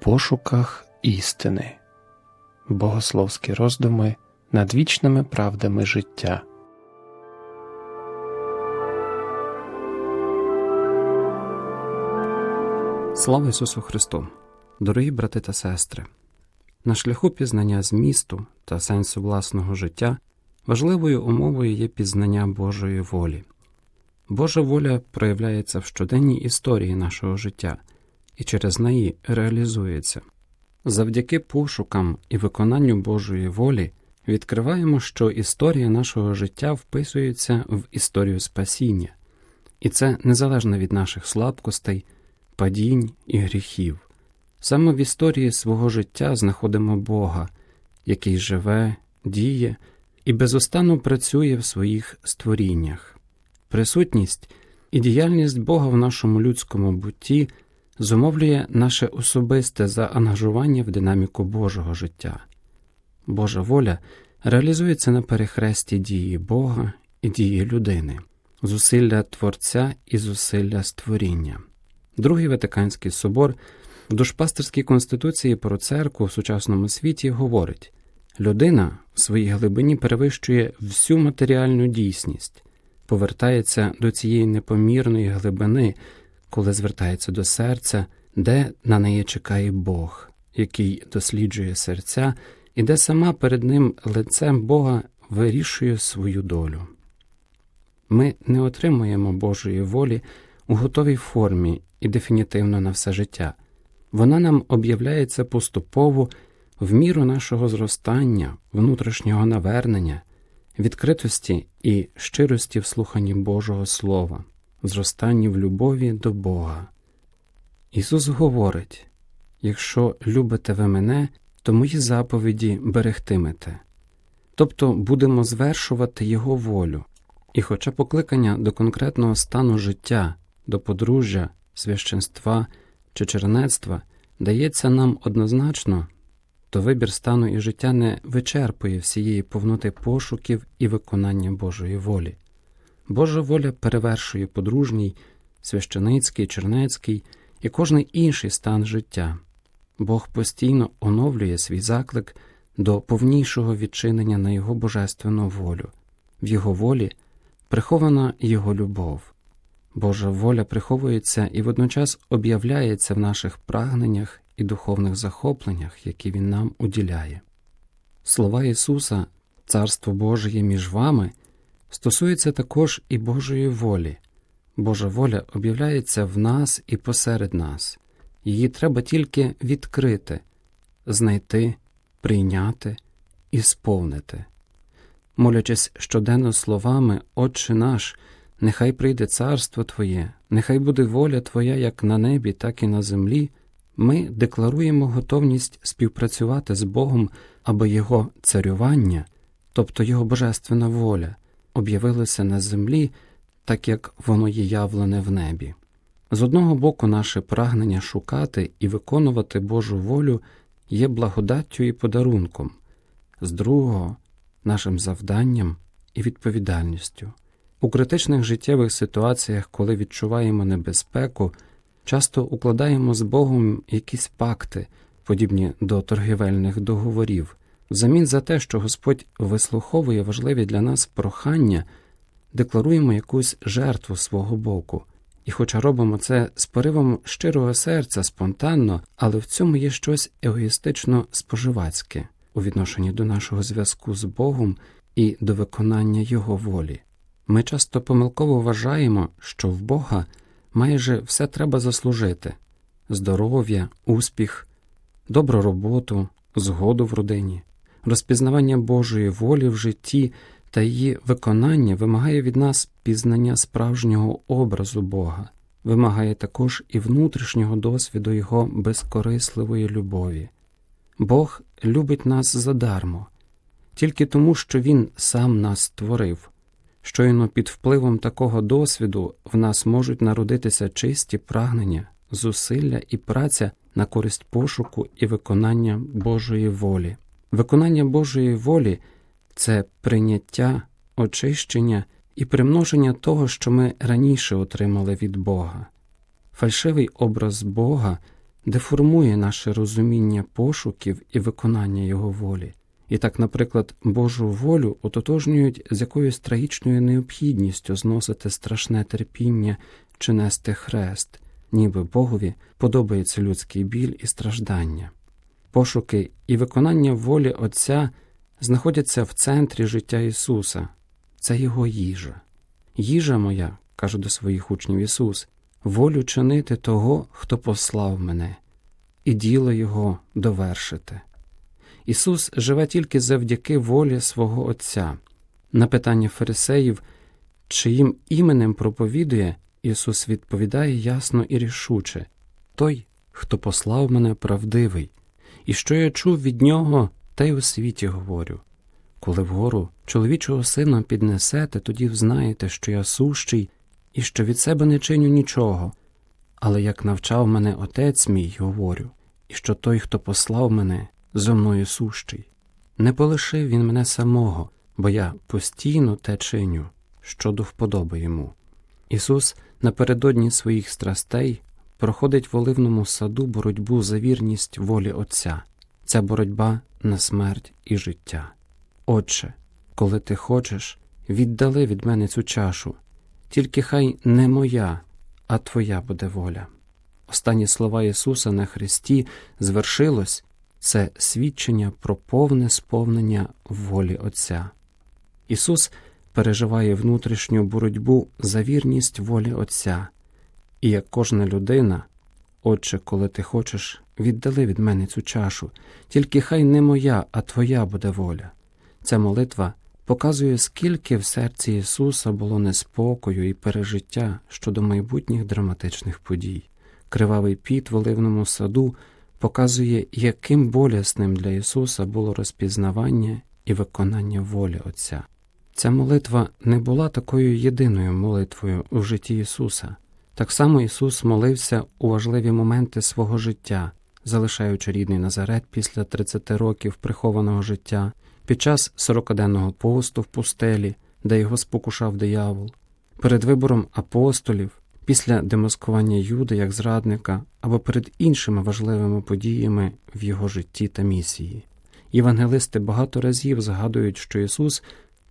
пошуках істини, богословські роздуми над вічними правдами життя. Слава Ісусу Христу! Дорогі брати та сестри! На шляху пізнання змісту та сенсу власного життя важливою умовою є пізнання Божої волі. Божа воля проявляється в щоденній історії нашого життя і через неї реалізується. Завдяки пошукам і виконанню Божої волі відкриваємо, що історія нашого життя вписується в історію спасіння, і це незалежно від наших слабкостей, падінь і гріхів. Саме в історії свого життя знаходимо Бога, який живе, діє і безостанно працює в своїх створіннях. Присутність і діяльність Бога в нашому людському бутті зумовлює наше особисте заангажування в динаміку Божого життя. Божа воля реалізується на перехресті дії Бога і дії людини, зусилля Творця і зусилля створіння. Другий Ватиканський собор в душпастерській конституції про церкву в сучасному світі говорить людина в своїй глибині перевищує всю матеріальну дійсність, повертається до цієї непомірної глибини, коли звертається до серця, де на неї чекає Бог, який досліджує серця, і де сама перед ним лицем Бога вирішує свою долю. Ми не отримуємо Божої волі у готовій формі і дефінітивно на все життя. Вона нам об'являється поступово в міру нашого зростання, внутрішнього навернення, відкритості і щирості в слуханні Божого Слова, зростанні в любові до Бога. Ісус говорить якщо любите ви мене, то мої заповіді берегтимете, тобто будемо звершувати Його волю, і, хоча покликання до конкретного стану життя, до подружжя, священства чи чернецтва дається нам однозначно, то вибір стану і життя не вичерпує всієї повноти пошуків і виконання Божої волі. Божа воля перевершує подружній, священицький, чернецький і кожний інший стан життя. Бог постійно оновлює свій заклик до повнішого відчинення на Його божественну волю, в Його волі прихована Його любов. Божа воля приховується і водночас об'являється в наших прагненнях і духовних захопленнях, які Він нам уділяє. Слова Ісуса, Царство Боже є між вами, стосуються також і Божої волі. Божа воля об'являється в нас і посеред нас, її треба тільки відкрити, знайти, прийняти і сповнити. Молячись щоденно словами, Отче наш. Нехай прийде царство Твоє, нехай буде воля Твоя як на небі, так і на землі. Ми декларуємо готовність співпрацювати з Богом, аби Його царювання, тобто Його божественна воля, об'явилося на землі, так як воно є явлене в небі. З одного боку, наше прагнення шукати і виконувати Божу волю є благодаттю і подарунком, з другого нашим завданням і відповідальністю. У критичних життєвих ситуаціях, коли відчуваємо небезпеку, часто укладаємо з Богом якісь пакти, подібні до торгівельних договорів, взамін за те, що Господь вислуховує важливі для нас прохання, декларуємо якусь жертву свого боку, і, хоча робимо це з поривом щирого серця спонтанно, але в цьому є щось егоїстично споживацьке у відношенні до нашого зв'язку з Богом і до виконання Його волі. Ми часто помилково вважаємо, що в Бога майже все треба заслужити здоров'я, успіх, добру роботу, згоду в родині, розпізнавання Божої волі в житті та її виконання вимагає від нас пізнання справжнього образу Бога, вимагає також і внутрішнього досвіду Його безкорисливої любові. Бог любить нас задармо, тільки тому, що Він сам нас створив. Щойно під впливом такого досвіду в нас можуть народитися чисті прагнення, зусилля і праця на користь пошуку і виконання Божої волі. Виконання Божої волі це прийняття, очищення і примноження того, що ми раніше отримали від Бога. Фальшивий образ Бога деформує наше розуміння пошуків і виконання Його волі. І так, наприклад, Божу волю ототожнюють з якоюсь трагічною необхідністю зносити страшне терпіння чи нести хрест, ніби Богові подобається людський біль і страждання. Пошуки і виконання волі Отця знаходяться в центрі життя Ісуса, це Його їжа. Їжа моя, каже до своїх учнів Ісус, волю чинити того, хто послав мене, і діло Його довершити. Ісус живе тільки завдяки волі свого Отця. На питання фарисеїв, чиїм іменем проповідує, Ісус відповідає ясно і рішуче Той, хто послав мене правдивий, і що я чув від нього, те й у світі говорю. Коли вгору чоловічого сина піднесете, тоді взнаєте, що я сущий і що від себе не чиню нічого, але як навчав мене отець мій, говорю, і що той, хто послав мене, зо мною сущий. Не полишив він мене самого, бо я постійно те чиню, що до вподоби йому. Ісус напередодні своїх страстей проходить в оливному саду боротьбу за вірність волі Отця, ця боротьба на смерть і життя. Отче, коли ти хочеш, віддали від мене цю чашу, тільки хай не моя, а Твоя буде воля. Останні слова Ісуса на Христі звершилось це свідчення про повне сповнення волі Отця. Ісус переживає внутрішню боротьбу за вірність волі Отця, і як кожна людина, Отче, коли ти хочеш, віддали від мене цю чашу, тільки хай не моя, а Твоя буде воля. Ця молитва показує, скільки в серці Ісуса було неспокою і пережиття щодо майбутніх драматичних подій. Кривавий піт в оливному саду показує, яким болісним для Ісуса було розпізнавання і виконання волі Отця. Ця молитва не була такою єдиною молитвою у житті Ісуса. Так само Ісус молився у важливі моменти свого життя, залишаючи рідний Назарет після 30 років прихованого життя, під час сорокаденного посту в пустелі, де його спокушав диявол, перед вибором апостолів, після демаскування Юди як зрадника або перед іншими важливими подіями в його житті та місії. Євангелисти багато разів згадують, що Ісус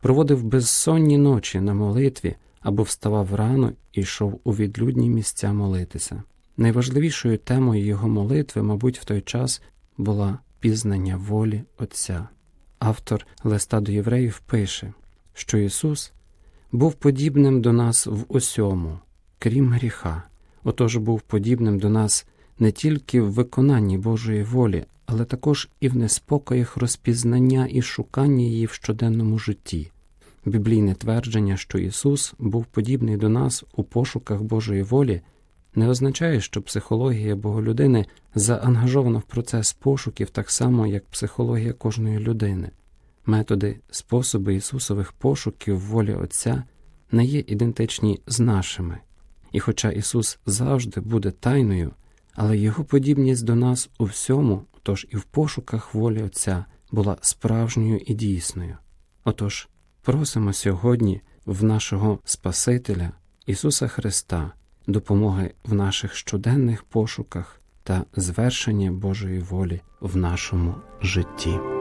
проводив безсонні ночі на молитві або вставав рано і йшов у відлюдні місця молитися. Найважливішою темою його молитви, мабуть, в той час була пізнання волі Отця. Автор листа до євреїв пише, що Ісус був подібним до нас в усьому, крім гріха, отож був подібним до нас не тільки в виконанні Божої волі, але також і в неспокоях розпізнання і шукання її в щоденному житті. Біблійне твердження, що Ісус був подібний до нас у пошуках Божої волі, не означає, що психологія Боголюдини заангажована в процес пошуків так само, як психологія кожної людини. Методи, способи Ісусових пошуків волі Отця не є ідентичні з нашими, і хоча Ісус завжди буде тайною, але Його подібність до нас у всьому, тож і в пошуках волі Отця, була справжньою і дійсною. Отож, просимо сьогодні в нашого Спасителя Ісуса Христа допомоги в наших щоденних пошуках та звершення Божої волі в нашому житті.